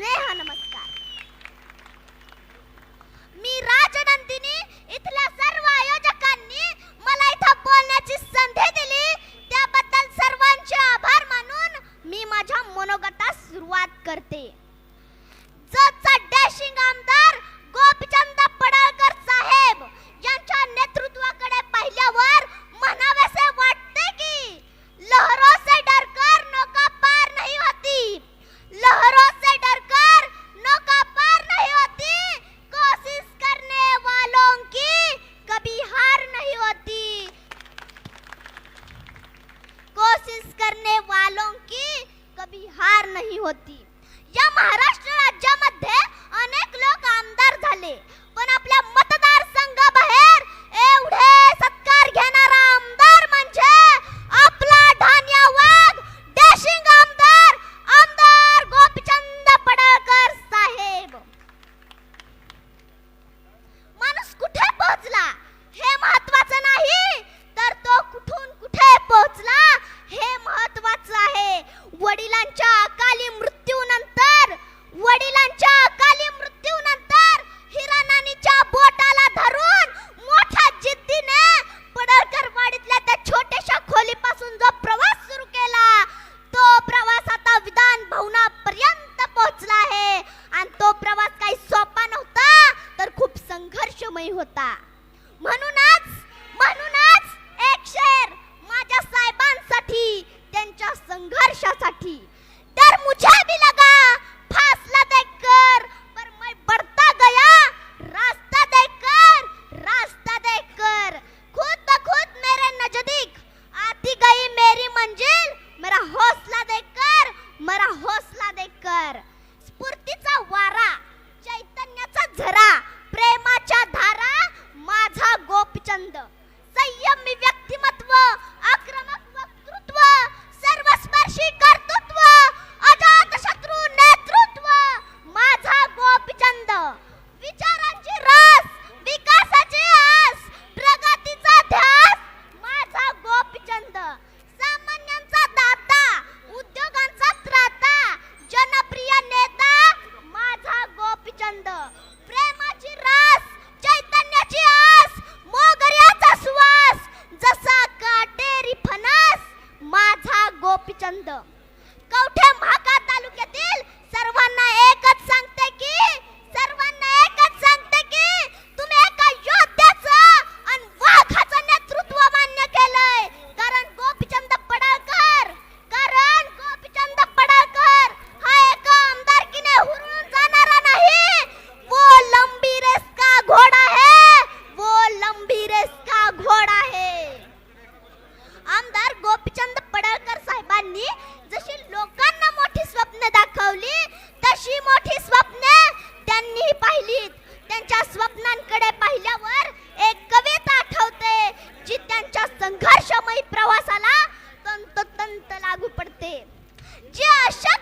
ಸ್ನೇಹ ನಮಸ್ಕಾರ करने वालों की कभी हार नहीं होती। या महाराष्ट्र मध्य अनेक लोग आमदार झाले, पण आपल्या मत कवठे महाकाळ तालुक्यातील सर्वांना एकच सांग संघर्षमयी प्रवासाला तंतोतंत लागू पडते. जे अशा